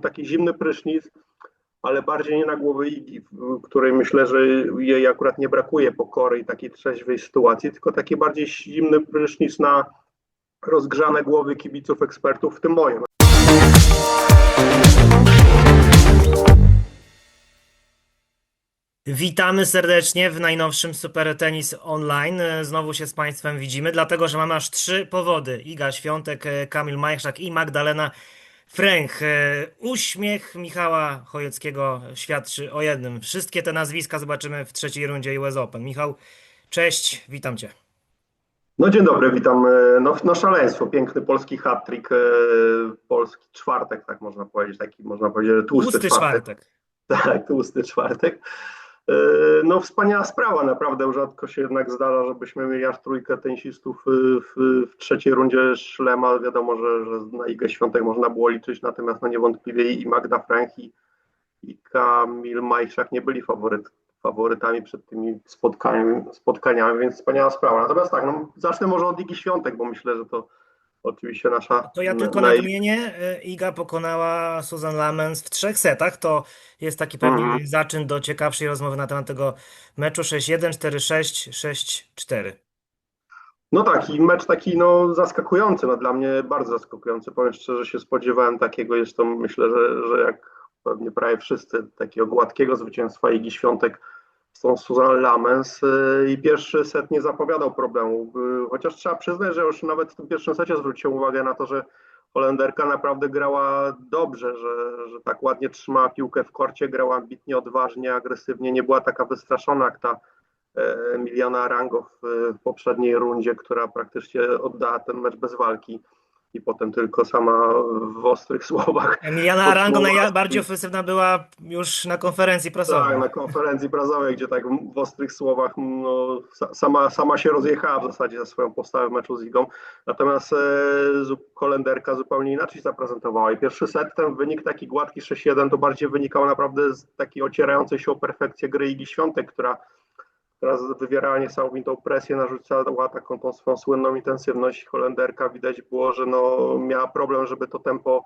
taki zimny prysznic, ale bardziej nie na głowę Igi, w której myślę, że jej akurat nie brakuje pokory i takiej trzeźwej sytuacji, tylko taki bardziej zimny prysznic na rozgrzane głowy kibiców, ekspertów, w tym moje. Witamy serdecznie w najnowszym Super Tenis Online. Znowu się z Państwem widzimy, dlatego że mamy aż trzy powody. Iga Świątek, Kamil Majchrzak i Magdalena Fręch. E, Uśmiech Michała Chojeckiego świadczy o jednym. Wszystkie te nazwiska zobaczymy w trzeciej rundzie US Open. Michał, cześć, witam Cię. No dzień dobry, witam. E, No, no szaleństwo, piękny polski hat-trick, e, polski czwartek, tak można powiedzieć, taki można powiedzieć, że tłusty, Pusty czwartek. Tak, tłusty czwartek. E, No wspaniała sprawa, naprawdę rzadko się jednak zdarza, żebyśmy mieli aż trójkę tenisistów e, w, w trzeciej rundzie szlema. Wiadomo, że, że na Igę Świątek można było liczyć, natomiast no niewątpliwie i Magda Frank i, i Kamil Majszak nie byli faworyt, faworytami przed tymi spotkaniami, spotkaniami, więc wspaniała sprawa. Natomiast tak, no, zacznę może od Igi Świątek, bo myślę, że to oczywiście nasza... To ja tylko naj- nadmienię, e, Iga pokonała Susan Lamens w trzech setach. To jest taki pewnie Mhm. zaczyn do ciekawszej rozmowy na temat tego meczu 6-1, 4-6, 6-4. No tak, i mecz taki no, zaskakujący, no, dla mnie bardzo zaskakujący. Powiem szczerze, się spodziewałem takiego, zresztą myślę, że, że jak pewnie prawie wszyscy, takiego gładkiego zwycięstwa Igi Świątek tą Susan Lamens yy, i pierwszy set nie zapowiadał problemu, Yy, chociaż trzeba przyznać, że już nawet w tym pierwszym secie zwróciłem uwagę na to, że Holenderka naprawdę grała dobrze, że, że tak ładnie trzymała piłkę w korcie, grała ambitnie, odważnie, agresywnie, nie była taka wystraszona jak ta e, Emiliana Arango w, w poprzedniej rundzie, która praktycznie oddała ten mecz bez walki i potem tylko sama w ostrych słowach. Emiliana Arango najbardziej ofensywna była już na konferencji Tak, prasowej. na konferencji prasowej, gdzie tak w ostrych słowach no, sa- sama, sama się rozjechała w zasadzie za swoją postawę w meczu z Ligą. Natomiast e, Holenderka zupełnie inaczej zaprezentowała. I pierwszy set, ten wynik taki gładki 6-1, to bardziej wynikał naprawdę z takiej ocierającej się o perfekcję gry Igi Świątek, która, która wywierała niesamowitą presję, narzucała taką tą swoją słynną intensywność. Holenderka widać było, że no, miała problem, żeby to tempo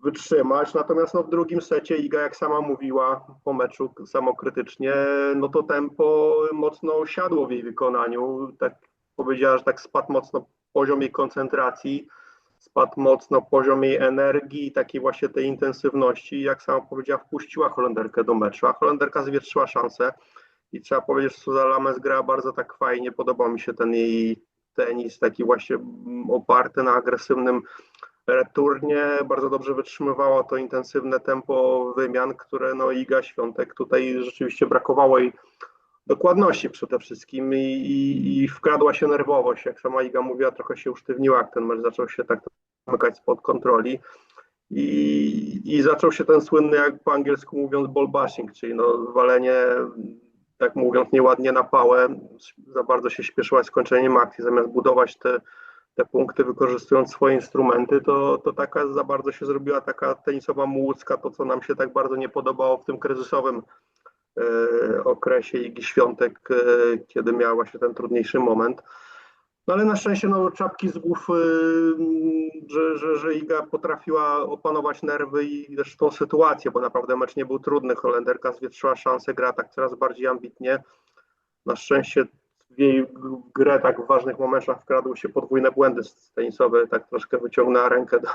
wytrzymać. Natomiast no, w drugim secie Iga, jak sama mówiła po meczu samokrytycznie, no to tempo mocno siadło w jej wykonaniu. Tak powiedziała, że tak spadł mocno poziom jej koncentracji, spadł mocno poziom jej energii takiej właśnie tej intensywności. Jak sama powiedziała, wpuściła Holenderkę do meczu, a Holenderka zwietrzyła szansę. I trzeba powiedzieć, że Suza Lames grała bardzo tak fajnie. Podobał mi się ten jej tenis, taki właśnie mm, oparty na agresywnym returnie. Bardzo dobrze wytrzymywała to intensywne tempo wymian, które no Iga Świątek tutaj rzeczywiście brakowało jej dokładności przede wszystkim i, i, i wkradła się nerwowość. Jak sama Iga mówiła, trochę się usztywniła, jak ten mecz zaczął się tak zamykać spod kontroli. I, I zaczął się ten słynny, jak po angielsku mówiąc, ball bashing, czyli no walenie, tak mówiąc nieładnie na pałę. Za bardzo się śpieszyła skończeniem akcji, zamiast budować te, te punkty, wykorzystując swoje instrumenty, to, to taka za bardzo się zrobiła taka tenisowa mułocka, to co nam się tak bardzo nie podobało w tym kryzysowym e, okresie Igi Świątek, e, kiedy miała właśnie ten trudniejszy moment. No ale na szczęście no, czapki z głów, y, że, że, że Iga potrafiła opanować nerwy i też tą sytuację, bo naprawdę mecz nie był trudny. Holenderka zwietrzyła szansę, gra tak coraz bardziej ambitnie. Na szczęście w jej grę tak w ważnych momentach wkradły się podwójne błędy tenisowe, tak troszkę wyciągnęła rękę, do,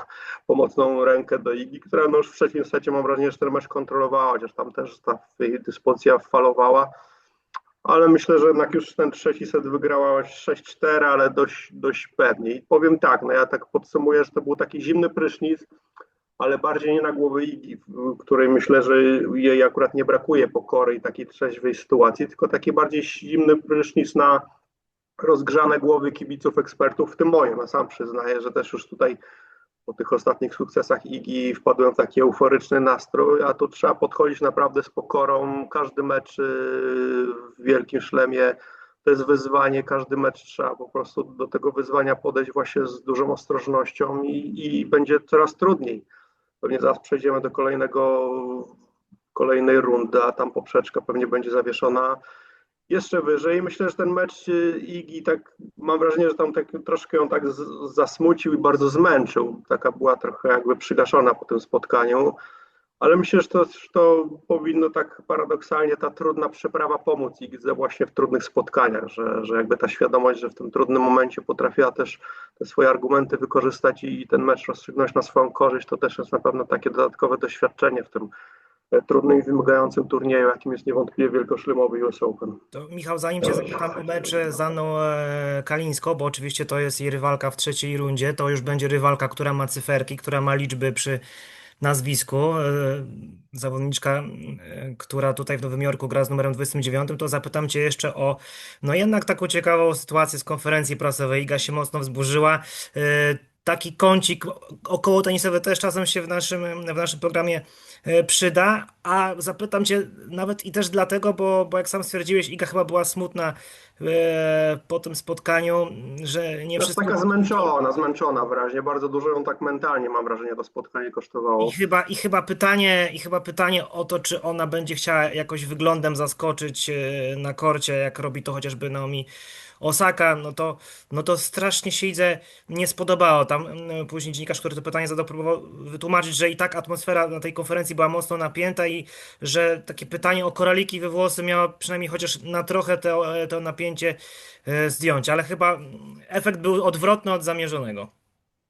pomocną rękę do Igi, która no już w trzecim secie mam wrażenie, że ten mecz kontrolowała, chociaż tam też ta jej dyspozycja falowała ale myślę, że jednak już ten trzeci set wygrała 6-4, ale dość, dość pewnie. I powiem tak, no ja tak podsumuję, że to był taki zimny prysznic, ale bardziej nie na głowę Igi, w której myślę, że jej akurat nie brakuje pokory i takiej trzeźwej sytuacji, tylko taki bardziej zimny prysznic na rozgrzane głowy kibiców, ekspertów, w tym moje. No sam przyznaję, że też już tutaj po tych ostatnich sukcesach Igi wpadłem w taki euforyczny nastrój, a tu trzeba podchodzić naprawdę z pokorą. Każdy mecz yy, w wielkim szlemie to jest wyzwanie, każdy mecz trzeba po prostu do tego wyzwania podejść właśnie z dużą ostrożnością i, i będzie coraz trudniej. Pewnie zaraz przejdziemy do kolejnego, kolejnej rundy, a tam poprzeczka pewnie będzie zawieszona jeszcze wyżej. Myślę, że ten mecz y, Igi, tak mam wrażenie, że tam tak, troszkę ją tak z, zasmucił i bardzo zmęczył. Taka była trochę jakby przygaszona po tym spotkaniu. Ale myślę, że to, że to powinno tak paradoksalnie ta trudna przeprawa pomóc Igidze właśnie w trudnych spotkaniach, że, że jakby ta świadomość, że w tym trudnym momencie potrafiła też te swoje argumenty wykorzystać i ten mecz rozstrzygnąć na swoją korzyść, to też jest na pewno takie dodatkowe doświadczenie w tym trudnym i wymagającym turnieju, jakim jest niewątpliwie wielkoszlemowy US Open. To Michał, zanim Cię zapytam o mecz z Anną e, Kalińską, bo oczywiście to jest jej rywalka w trzeciej rundzie, to już będzie rywalka, która ma cyferki, która ma liczby przy nazwisku, e, zawodniczka, e, która tutaj w Nowym Jorku gra z numerem 29, to zapytam Cię jeszcze o, no jednak taką ciekawą sytuację z konferencji prasowej. Iga się mocno wzburzyła. Taki kącik około tenisowy też czasem się w naszym, w naszym programie e, przyda, a zapytam Cię nawet i też dlatego, bo, bo jak sam stwierdziłeś, Iga chyba była smutna po tym spotkaniu, że nie Jest wszystko... taka zmęczona, zmęczona wyraźnie, bardzo dużo ją tak mentalnie mam wrażenie to spotkanie kosztowało. I chyba, i chyba pytanie, i chyba pytanie o to, czy ona będzie chciała jakoś wyglądem zaskoczyć e, na korcie, jak robi to chociażby Naomi Osaka, no to, no to strasznie się Idze nie spodobało. Tam później dziennikarz, który to pytanie zadał, próbował wytłumaczyć, że i tak atmosfera na tej konferencji była mocno napięta i że takie pytanie o koraliki we włosy miało przynajmniej chociaż na trochę to, to napięcie e, zdjąć, ale chyba efekt był odwrotny od zamierzonego.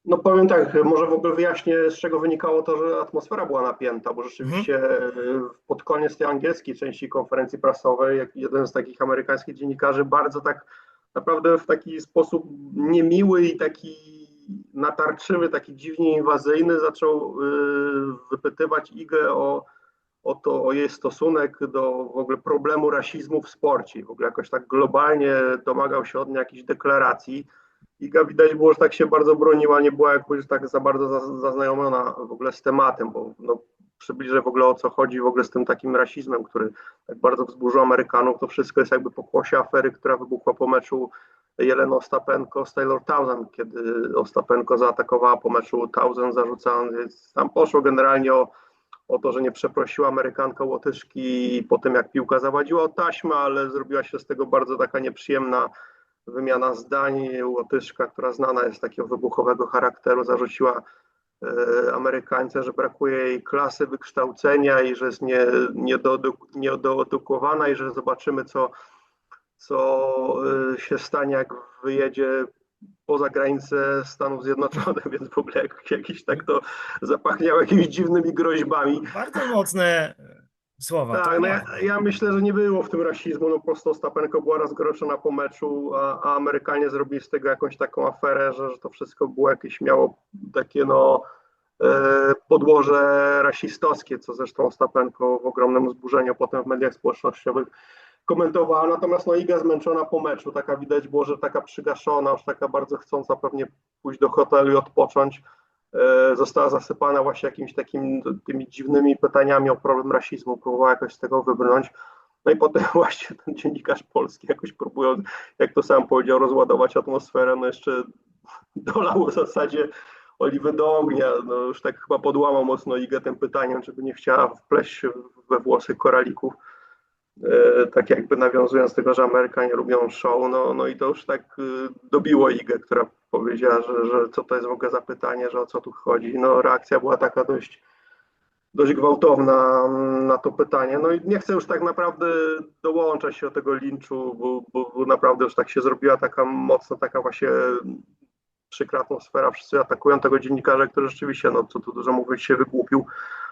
No powiem tak, może w ogóle wyjaśnię, z czego wynikało to, że atmosfera była napięta, bo rzeczywiście mhm. pod koniec tej angielskiej części konferencji prasowej, jak jeden z takich amerykańskich dziennikarzy bardzo tak naprawdę w taki sposób niemiły i taki natarczywy, taki dziwnie inwazyjny zaczął y, wypytywać Igę o, o, to, o jej stosunek do w ogóle problemu rasizmu w sporcie. W ogóle jakoś tak globalnie domagał się od niej jakichś deklaracji. Iga widać było, że tak się bardzo broniła, nie była jakoś tak za bardzo zaznajomiona w ogóle z tematem, bo no, przybliżę w ogóle o co chodzi w ogóle z tym takim rasizmem, który tak bardzo wzburzył Amerykanów. To wszystko jest jakby pokłosie afery, która wybuchła po meczu Jelena Ostapenko z Taylor Townsend, kiedy Ostapenko zaatakowała po meczu Townsend, zarzucając, tam poszło generalnie o, o to, że nie przeprosiła Amerykanka Łotyszki po tym, jak piłka zawadziła o taśmę, ale zrobiła się z tego bardzo taka nieprzyjemna wymiana zdań. Łotyszka, która znana jest takiego wybuchowego charakteru, zarzuciła E, Amerykańce, że brakuje jej klasy wykształcenia i że jest niedoedukowana i że zobaczymy, co, co e, się stanie, jak wyjedzie poza granicę Stanów Zjednoczonych, więc w ogóle jak, jakiś tak to zapachniało jakimiś dziwnymi groźbami. Bardzo mocne słowa. Tak, no ja, ja, myślę, że nie było w tym rasizmu, no po prostu Ostapenko była rozgoryczona po meczu, a, a, Amerykanie zrobili z tego jakąś taką aferę, że, że to wszystko było jakieś, miało takie no e, podłoże rasistowskie, co zresztą Ostapenko w ogromnym wzburzeniu potem w mediach społecznościowych komentowała, natomiast no Iga zmęczona po meczu, taka widać było, że taka przygaszona, już taka bardzo chcąca pewnie pójść do hotelu i odpocząć, E, została zasypana właśnie jakimiś takimi tymi dziwnymi pytaniami o problem rasizmu, próbowała jakoś z tego wybrnąć. No i potem właśnie ten dziennikarz polski jakoś próbując, jak to sam powiedział, rozładować atmosferę, no jeszcze dolał w zasadzie oliwy do ognia. No już tak chyba podłamał mocno Igę tym pytaniem, żeby nie chciała wpleść we włosy koralików. E, tak jakby nawiązując do tego, że Amerykanie lubią show, no, no i to już tak e, dobiło Igę, która powiedziała, że, że co to jest w ogóle za pytanie, że o co tu chodzi. No reakcja była taka dość, dość gwałtowna mm, na to pytanie. No i nie chcę już tak naprawdę dołączać się do tego linczu, bo, bo, bo naprawdę już tak się zrobiła taka mocno, taka właśnie przykra atmosfera. Wszyscy atakują tego dziennikarza, który rzeczywiście, no co tu dużo mówić, się wygłupił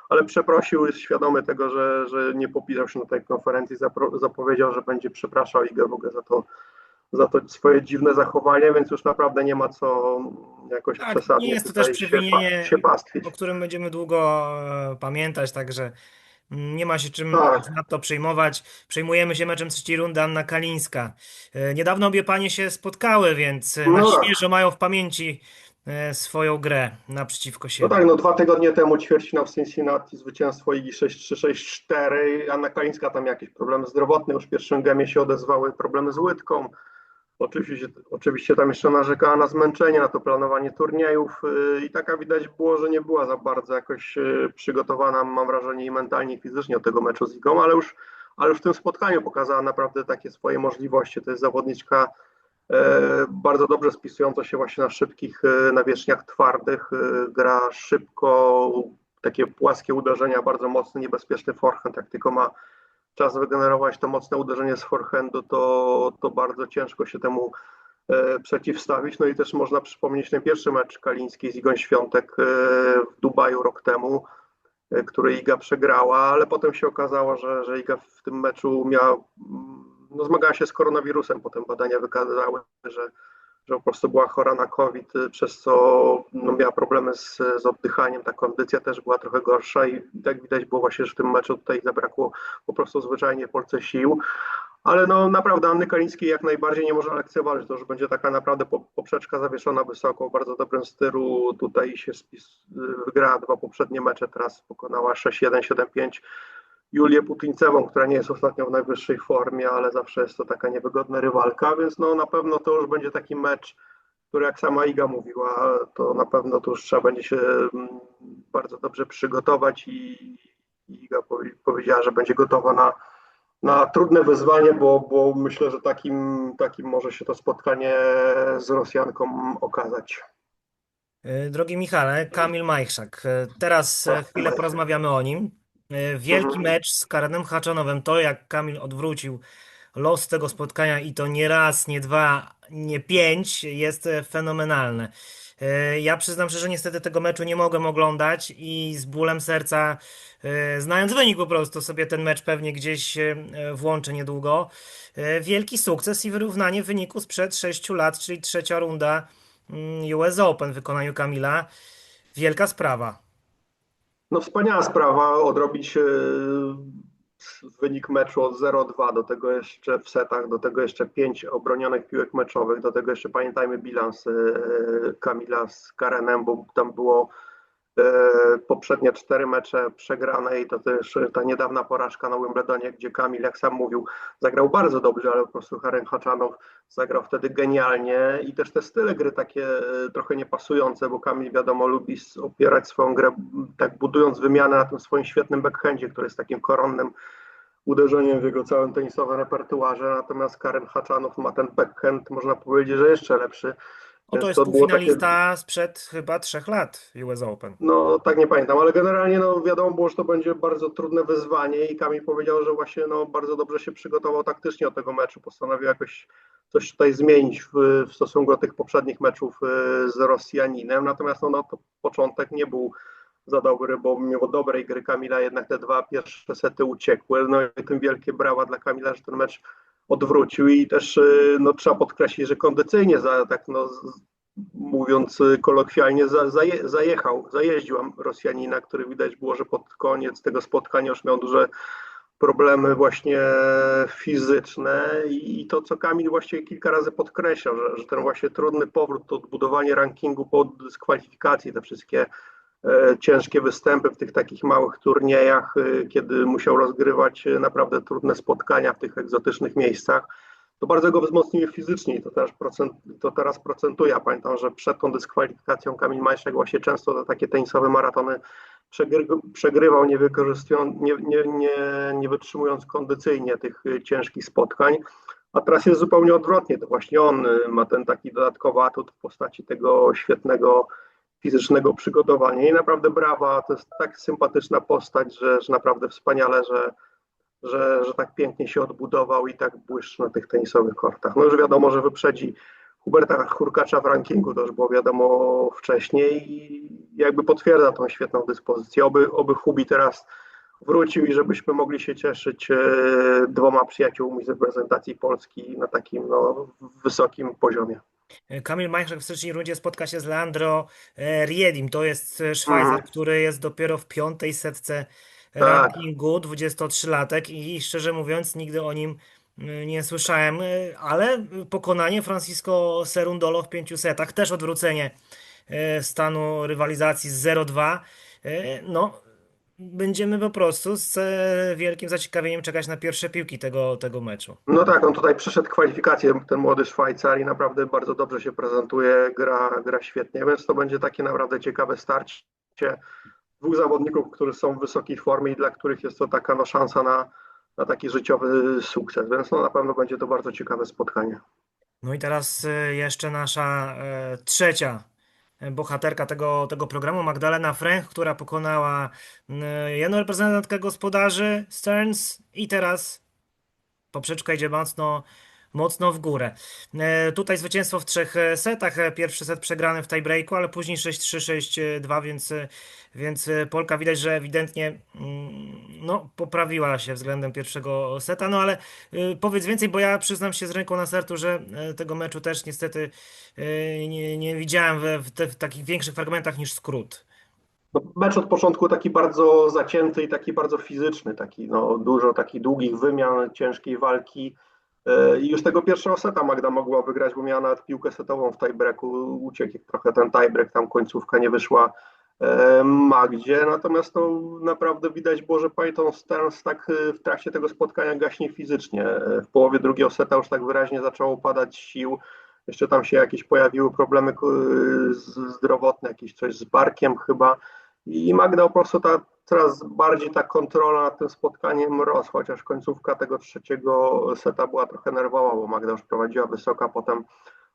ale przeprosił, jest świadomy tego, że, że nie popisał się na tej konferencji, zapowiedział, że będzie przepraszał Igę w ogóle za to, za to swoje dziwne zachowanie, więc już naprawdę nie ma co jakoś tak, przesadnie nie jest to też przewinienie, się, się o którym będziemy długo e, pamiętać, także nie ma się czym tak. to przejmować. Przejmujemy się meczem trzeciej rundy Anna Kalińska. E, niedawno obie panie się spotkały, więc no na tak. świeżo mają w pamięci E, swoją grę naprzeciwko siebie. No tak, no dwa tygodnie temu ćwierćfinał w Cincinnati, zwycięstwo Igi 6-3-6-4, Anna Kalińska tam jakieś problemy zdrowotne, już w pierwszym gemie się odezwały problemy z łydką. Oczywiście, oczywiście tam jeszcze narzekała na zmęczenie, na to planowanie turniejów y, i taka widać było, że nie była za bardzo jakoś y, przygotowana, mam wrażenie, i mentalnie, i fizycznie do tego meczu z Igą, ale już ale w tym spotkaniu pokazała naprawdę takie swoje możliwości. To jest zawodniczka e, bardzo dobrze spisująca się właśnie na szybkich e, nawierzchniach twardych, e, gra szybko, takie płaskie uderzenia, bardzo mocny, niebezpieczny forehand, jak tylko ma czas wygenerować to mocne uderzenie z forehandu, to, to bardzo ciężko się temu E, przeciwstawić. No i też można przypomnieć ten pierwszy mecz Kaliński z Igą Świątek e, w Dubaju rok temu, e, który Iga przegrała, ale potem się okazało, że, że Iga w tym meczu miała, mm, no zmagała się z koronawirusem, potem badania wykazały, że, że po prostu była chora na COVID, przez co no, miała problemy z, z oddychaniem, ta kondycja też była trochę gorsza i tak widać było właśnie, że w tym meczu tutaj zabrakło po prostu zwyczajnie Polce sił, ale no naprawdę Anny Kalińskiej jak najbardziej nie można lekceważyć, to już będzie taka naprawdę poprzeczka zawieszona wysoko, w bardzo dobrym stylu, tutaj się spis, wygrała dwa poprzednie mecze, teraz pokonała 6-1, 7-5 Julię Putincewą, która nie jest ostatnio w najwyższej formie, ale zawsze jest to taka niewygodna rywalka, więc no na pewno to już będzie taki mecz, który jak sama Iga mówiła, to na pewno to już trzeba będzie się mm, bardzo dobrze przygotować i Iga powiedziała, że będzie gotowa na na trudne wyzwanie, bo, bo myślę, że takim, takim może się to spotkanie z Rosjanką okazać. E, drogi Michale, Kamil Majchrzak. E, teraz e, chwilę porozmawiamy o nim. Wielki mhm. mecz z Karenem Haczanowem. To, jak Kamil odwrócił los tego spotkania i to nie raz, nie dwa, nie pięć, jest fenomenalne. E, ja przyznam szczerze, że niestety tego meczu nie mogłem oglądać i z bólem serca, e, znając wynik po prostu, sobie ten mecz pewnie gdzieś e, włączę niedługo. Wielki sukces i wyrównanie wyniku sprzed 6 lat, czyli trzecia runda mm, US Open w wykonaniu Kamila. Wielka sprawa. No wspaniała sprawa, odrobić wynik meczu od 0-2, do tego jeszcze w setach, do tego jeszcze 5 obronionych piłek meczowych, do tego jeszcze pamiętajmy bilans e, Kamila z Karenem, bo tam było e, poprzednie cztery mecze przegrane i to też ta niedawna porażka na Wimbledonie, gdzie Kamil, jak sam mówił, zagrał bardzo dobrze, ale po prostu Haren Haczanow zagrał wtedy genialnie i też te style gry takie e, trochę niepasujące, bo Kamil wiadomo lubi opierać swoją grę tak budując wymianę na tym swoim świetnym backhandzie, który jest takim koronnym uderzeniem w jego całym tenisowym repertuarze, natomiast Karen Haczanow ma ten backhand, można powiedzieć, że jeszcze lepszy. O, to jest to półfinalista takie... sprzed chyba trzech lat US Open. No, tak nie pamiętam, ale generalnie no, wiadomo było, że to będzie bardzo trudne wyzwanie i Kamil powiedział, że właśnie no, bardzo dobrze się przygotował taktycznie do tego meczu. Postanowił jakoś coś tutaj zmienić w, w stosunku do tych poprzednich meczów y, z Rosjaninem. Natomiast no, no, to początek nie był za dobry, bo mimo dobrej gry Kamila jednak te dwa pierwsze sety uciekły. No i tym wielkie brawa dla Kamila, że ten mecz odwrócił i też y, no, trzeba podkreślić, że kondycyjnie za, tak no, mówiąc kolokwialnie za, zaje, zajechał, zajeździł Rosjanina, który widać było, że pod koniec tego spotkania już miał duże problemy właśnie fizyczne i to, co Kamil właśnie kilka razy podkreślał, że, że ten właśnie trudny powrót, to odbudowanie rankingu po dyskwalifikacji, te wszystkie ciężkie występy w tych takich małych turniejach, e, kiedy musiał rozgrywać e, naprawdę trudne spotkania w tych egzotycznych miejscach. To bardzo go wzmocniło fizycznie i to, też procent, to teraz procentuje. Ja pamiętam, że przed tą dyskwalifikacją Kamil Majszek właśnie często te takie tenisowe maratony przegrywał, nie, nie, nie, nie, nie wytrzymując kondycyjnie tych ciężkich spotkań. A teraz jest zupełnie odwrotnie. To właśnie on ma ten taki dodatkowy atut w postaci tego świetnego fizycznego przygotowania i naprawdę brawa, to jest tak sympatyczna postać, że, że naprawdę wspaniale, że, że, że tak pięknie się odbudował i tak błyszczy na tych tenisowych kortach. No już wiadomo, że wyprzedzi Huberta Hurkacza w rankingu, to już było wiadomo wcześniej i jakby potwierdza tą świetną dyspozycję. Oby, oby Hubi teraz wrócił i żebyśmy mogli się cieszyć e, dwoma przyjaciółmi z reprezentacji Polski na takim no, wysokim poziomie. E, Kamil Majchrzak w trzeciej rundzie spotka się z Leandro e, Riedim. To jest e, Szwajcar, mhm. który jest dopiero w piątej setce tak. rankingu, 23-latek i szczerze mówiąc nigdy o nim nie słyszałem, ale pokonanie Francisco Serundolo w pięciu setach, też odwrócenie stanu rywalizacji z 0-2. No, będziemy po prostu z e, wielkim zaciekawieniem czekać na pierwsze piłki tego, tego meczu. No tak, on tutaj przeszedł kwalifikację, ten młody Szwajcar i naprawdę bardzo dobrze się prezentuje, gra, gra świetnie, więc to będzie takie naprawdę ciekawe starcie dwóch zawodników, którzy są w wysokiej formie i dla których jest to taka no, szansa na, na taki życiowy sukces, więc no, na pewno będzie to bardzo ciekawe spotkanie. No i teraz y, jeszcze nasza e, trzecia e, bohaterka tego, tego programu, Magdalena Fręch, która pokonała y, jedną reprezentantkę gospodarzy, Stearns, i teraz poprzeczka idzie mocno, mocno w górę. E, Tutaj zwycięstwo w trzech e, setach. E, Pierwszy set przegrany w tiebreaku, ale później 6-3, 6-2, więc, więc Polka widać, że ewidentnie mm, no, poprawiła się względem pierwszego seta. No ale powiedz więcej, bo ja przyznam się z ręką na sercu, że tego meczu też niestety nie, nie widziałem w, w, te, w takich większych fragmentach niż skrót. No, mecz od początku taki bardzo zacięty i taki bardzo fizyczny, taki no, dużo takich długich wymian, ciężkiej walki. E, I już tego pierwszego seta Magda mogła wygrać, bo miała nawet piłkę setową w tiebreaku. Uciekł trochę ten tiebreak, tam końcówka nie wyszła e, Magdzie. Natomiast no, naprawdę widać było, że Python Stearns tak e, w trakcie tego spotkania gaśnie fizycznie. W połowie drugiego seta już tak wyraźnie zaczęło padać sił. Jeszcze tam się jakieś pojawiły problemy zdrowotne, jakieś coś z barkiem chyba. I Magda po prostu ta coraz bardziej ta kontrola nad tym spotkaniem rosła, chociaż końcówka tego trzeciego seta była trochę nerwowa, bo Magda już prowadziła wysoka, potem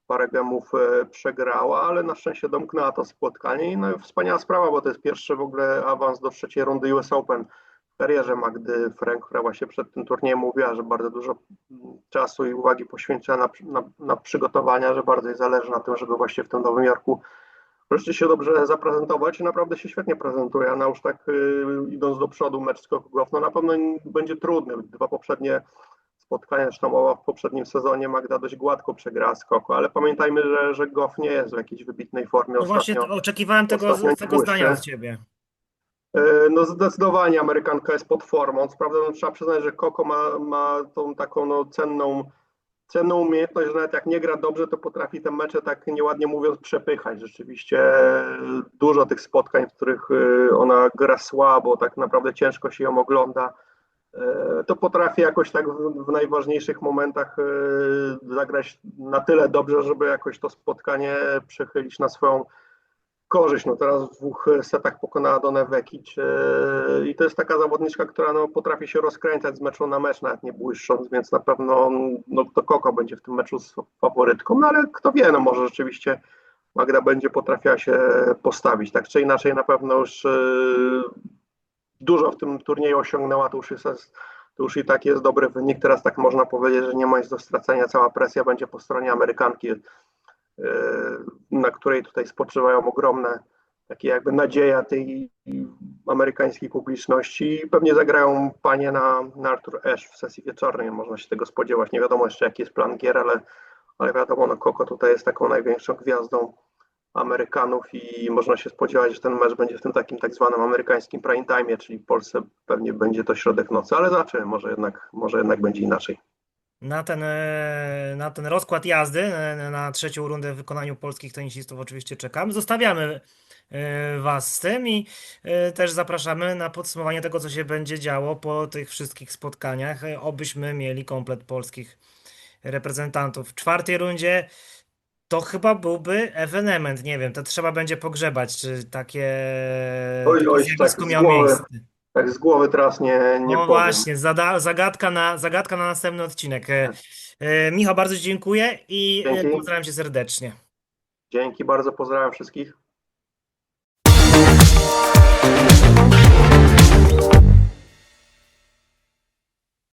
parę gemów e, przegrała, ale na szczęście domknęła to spotkanie i no, wspaniała sprawa, bo to jest pierwszy w ogóle awans do trzeciej rundy US Open w karierze Magdy Frank, która właśnie przed tym turniejem mówiła, że bardzo dużo mm, czasu i uwagi poświęca na, na, na przygotowania, że bardzo jej zależy na tym, żeby właśnie w tym Nowym Jorku wreszcie się dobrze zaprezentować i naprawdę się świetnie prezentuje. Ona już tak y, idąc do przodu, mecz skoków no na pewno będzie trudny. Dwa poprzednie spotkania, zresztą oba w poprzednim sezonie Magda dość gładko przegrała skoku, ale pamiętajmy, że, że Goff nie jest w jakiejś wybitnej formie No właśnie ostatnio. oczekiwałem tego, tego zdania od ciebie. E, No zdecydowanie Amerykanka jest pod formą. Co prawda no, trzeba przyznać, że Koko ma, ma tą taką no, cenną, cenną umiejętność, że nawet jak nie gra dobrze, to potrafi te mecze tak nieładnie mówiąc przepychać. Rzeczywiście dużo tych spotkań, w których e, ona gra słabo, tak naprawdę ciężko się ją ogląda. e, To potrafi jakoś tak w, najważniejszych momentach e, zagrać na tyle dobrze, żeby jakoś to spotkanie przechylić na swoją korzyść. No teraz w dwóch setach pokonała Donę Vekic i to jest taka zawodniczka, która no, potrafi się rozkręcać z meczu na mecz, nawet nie błyszcząc, więc na pewno no, to Koko będzie w tym meczu z faworytką, no ale kto wie, no może rzeczywiście Magda będzie potrafiła się postawić. Tak czy inaczej na pewno już e, dużo w tym turnieju osiągnęła, to już jest to już i tak jest dobry wynik. Teraz tak można powiedzieć, że nie ma nic do stracenia. Cała presja będzie po stronie Amerykanki, na której tutaj spoczywają ogromne takie jakby nadzieja tej amerykańskiej publiczności. Pewnie zagrają panie na, na Arthur Ashe w sesji wieczornej, można się tego spodziewać. Nie wiadomo jeszcze jaki jest plan gier, ale, ale wiadomo, no Koko tutaj jest taką największą gwiazdą Amerykanów i można się spodziewać, że ten mecz będzie w tym takim tak zwanym amerykańskim prime time, czyli w Polsce pewnie będzie to środek nocy, ale zobaczymy, może jednak, może jednak będzie inaczej. Na ten, e, na ten rozkład jazdy, e, na trzecią rundę w wykonaniu polskich tenisistów oczywiście czekamy. Zostawiamy e, Was z tym i też zapraszamy na podsumowanie tego, co się będzie działo po tych wszystkich spotkaniach, obyśmy mieli komplet polskich reprezentantów. W czwartej rundzie to chyba byłby ewenement, nie wiem, to trzeba będzie pogrzebać, czy takie, Oj, oj, zjawisko tak, miało miejsce. Tak z głowy teraz nie, nie No powiem. właśnie, zada, zagadka na, zagadka na następny odcinek. E, e, Michał, bardzo Ci dziękuję i e, Dzięki. pozdrawiam Cię serdecznie. Dzięki bardzo, pozdrawiam wszystkich.